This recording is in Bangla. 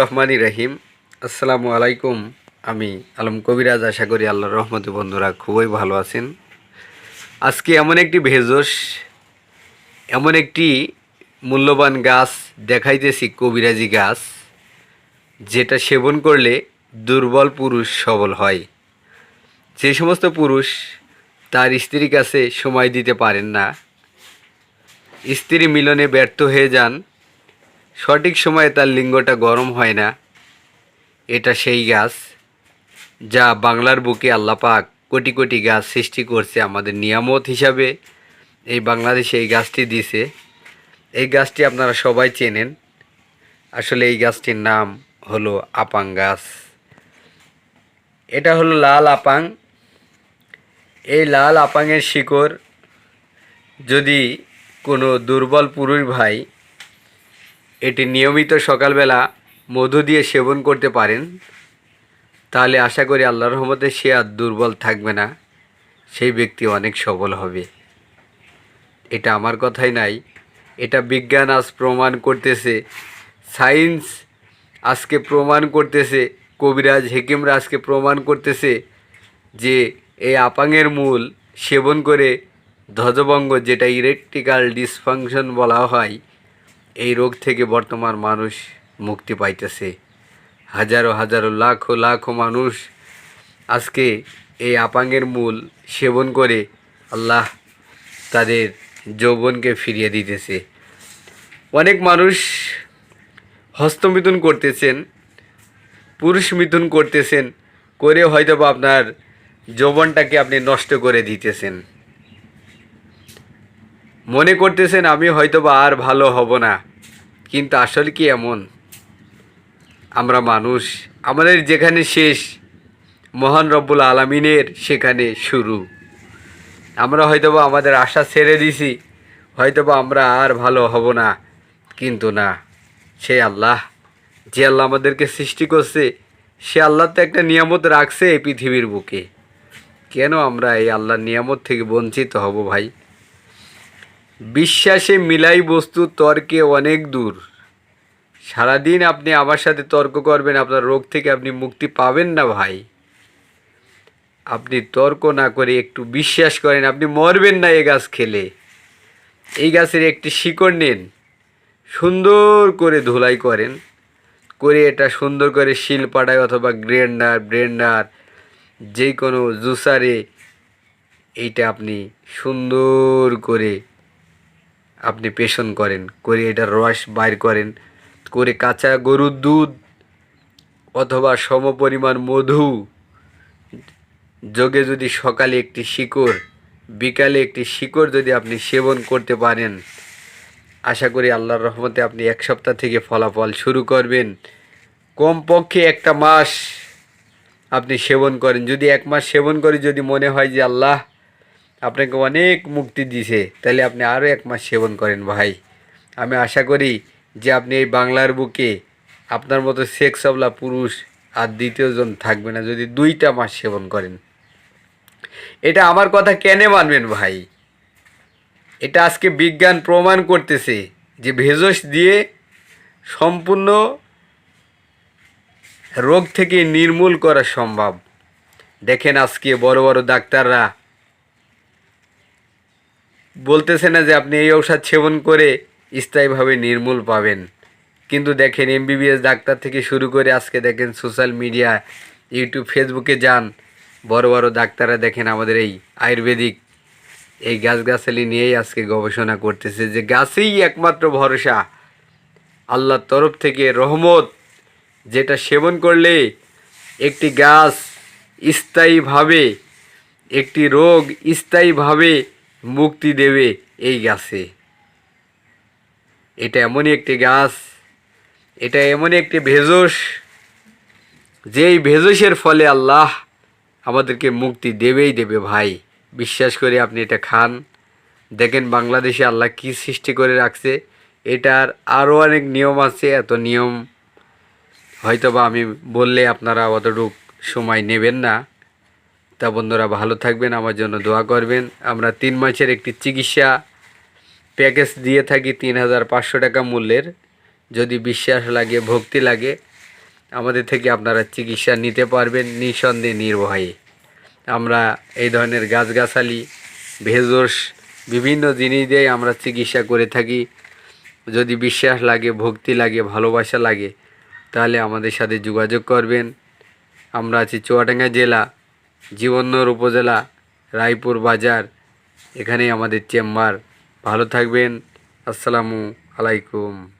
রহমানি রহিম। আসসালামু আলাইকুম। আমি আলম কবিরাজ, আশা করি আল্লাহ রহমতে বন্ধুরা খুবই ভালো আছেন। আজকে এমন একটি ভেষজ, এমন একটি মূল্যবান গাছ দেখাইতেছি, কবিরাজি গাছ, যেটা সেবন করলে দুর্বল পুরুষ সবল হয়। যে সমস্ত পুরুষ তার স্ত্রীর কাছে সময় দিতে পারেন না, স্ত্রী মিলনে ব্যর্থ হয়ে যান সঠিক সময়ে তার লিঙ্গটা গরম হয় না। এটা সেই গাছ যা বাংলার বুকে আল্লাপাক কোটি কোটি গাছ সৃষ্টি করছে আমাদের নিয়ামত হিসাবে। এই বাংলাদেশে এই গাছটি দিছে। এই গাছটি আপনারা সবাই চেনেন। আসলে এই গাছটির নাম হলো আপাং গাছ। এটা হলো লাল আপাং। এই লাল আপাংয়ের শিকড় যদি কোনো দুর্বল পুরুষ ভাই এটি নিয়মিত সকালবেলা মধু দিয়ে সেবন করতে পারেন। তাহলে আশা করি আল্লাহ রহমতে সে আর দুর্বল থাকবে না। সেই ব্যক্তি অনেক সবল হবে। এটা আমার কথাই নাই। এটা বিজ্ঞান আজ প্রমাণ করতেছে। সায়েন্স আজকে প্রমাণ করতেছে। কবিরাজ, হেকিমরা আজকে প্রমাণ করতেছে যে এই আপাঙের মূল সেবন করে ধ্বজভঙ্গ, যেটা ইলেকট্রিক্যাল ডিসফাংশন বলা হয় এই রোগ থেকে বর্তমান মানুষ মুক্তি পাইতেছে। হাজারো হাজারো লাখো লাখো মানুষ আজকে এই আপাঙ্গের মূল সেবন করে আল্লাহ তাদের যৌবনকে ফিরিয়ে দিতেছে। অনেক মানুষ হস্তমিথুন করতেছেন, পুরুষ মিথুন করতেছেন, করে হয়তো বা আপনার যৌবনটাকে আপনি নষ্ট করে দিতেছেন। মনে করতেছেন আমি হয়তো বা আর ভালো হব না, কিন্তু আসলে কি এমন? আমরা মানুষ, আমাদের যেখানে শেষ, মহান রব্বুল আলমিনের সেখানে শুরু। আমরা হয়তোবা আমাদের আশা ছেড়ে দিছি, হয়তোবা আমরা আর ভালো হব না, কিন্তু না, সে আল্লাহ, যে আল্লাহ আমাদেরকে সৃষ্টি করছে, সে আল্লাহ তো একটা নিয়ামত রাখছে এই পৃথিবীর বুকে। কেন আমরা এই আল্লাহর নিয়ামত থেকে বঞ্চিত হব ভাই? বিশ্বাসে মিলাই বস্তু তর্কে অনেক দূর। সারাদিন আপনি আমার সাথে তর্ক করবেন, আপনার রোগ থেকে আপনি মুক্তি পাবেন না ভাই। আপনি তর্ক না করে একটু বিশ্বাস করেন, আপনি মরবেন না এ গাছ খেলে। এই গাছের একটি শিকড় নেন, সুন্দর করে ধুলাই করেন, করে এটা সুন্দর করে শিলপাড়ায় অথবা গ্রেন্ডার ব্রেন্ডার যে কোনো জুসারে এইটা আপনি সুন্দর করে আপনি পেশন করেন, করে এটার রস বাইর করেন, করে কাঁচা গরুর দুধ অথবা সমপরিমাণ মধু, যোগে যদি সকালে একটি শিকড়, বিকালে একটি শিকড় যদি আপনি সেবন করতে পারেন, আশা করি আল্লাহর রহমতে আপনি এক সপ্তাহ থেকে ফলাফল শুরু করবেন। কমপক্ষে একটা মাস আপনি সেবন করেন। যদি এক মাস সেবন করে যদি মনে হয় যে আল্লাহ আপনাকে অনেক মুক্তি দিছে। তাহলে আপনি আরও এক মাস সেবন করেন ভাই। আমি আশা করি যে আপনি এই বাংলার বুকে আপনার মতো সেক্সবলা পুরুষ আর দ্বিতীয়জন থাকবে না যদি দুইটা মাস সেবন করেন। এটা আমার কথা কেনে মানবেন ভাই? এটা আজকে বিজ্ঞান প্রমাণ করতেছে যে ভেষজ দিয়ে সম্পূর্ণ রোগ থেকে নির্মূল করা সম্ভব। দেখেন আজকে বড় বড় ডাক্তাররা বলতেছে না যে আপনি এই ঔষধ সেবন করে স্থায়ীভাবে নির্মূল পাবেন। কিন্তু দেখেন এমবিবিএস ডাক্তার থেকে শুরু করে আজকে দেখেন সোশ্যাল মিডিয়া ইউটিউব ফেসবুকে যান, বড় বড় ডাক্তাররা দেখেন আমাদের এই আয়ুর্বেদিক এই গাছগাছালি নিয়েই আজকে গবেষণা করতেছে যে গাছেই একমাত্র ভরসা। আল্লাহর তরফ থেকে রহমত, যেটা সেবন করলে একটি গাছ স্থায়ীভাবে, একটি রোগ স্থায়ীভাবে মুক্তি দেবে এই গাছে। এটা এমনই একটি গাছ, এটা এমনই একটি ভেষজ, যেই ভেষজের ফলে আল্লাহ আমাদেরকে মুক্তি দেবেই দেবে ভাই। বিশ্বাস করে আপনি এটা খান। দেখেন বাংলাদেশে আল্লাহ কি সৃষ্টি করে রাখছে, এটার আরও অনেক নিয়ম আছে, এত নিয়ম হয়তো বা আমি বললে আপনারা অতটুক সময় নেবেন না। তা বন্ধুরা ভালো থাকবেন, আমার জন্য দোয়া করবেন। আমরা তিন মাসের একটি চিকিৎসা প্যাকেজ দিয়ে থাকি তিন হাজার পাঁচশো টাকা মূল্যের। যদি বিশ্বাস লাগে, ভক্তি লাগে, আমাদের থেকে আপনারা চিকিৎসা নিতে পারবেন নিঃসন্দেহে নির্ভয়ে। আমরা এই ধরনের গাছগাছালি, ভেষজ, বিভিন্ন জিনিস দিয়ে আমরা চিকিৎসা করে থাকি। যদি বিশ্বাস লাগে, ভক্তি লাগে, ভালোবাসা লাগে, তাহলে আমাদের সাথে যোগাযোগ করবেন। আমরা আছি চুয়াডাঙ্গা জেলা জীবননগর উপজেলা রায়পুর বাজার এখানেই আমাদের চেম্বার। ভালো থাকবেন। আসসালামু আলাইকুম।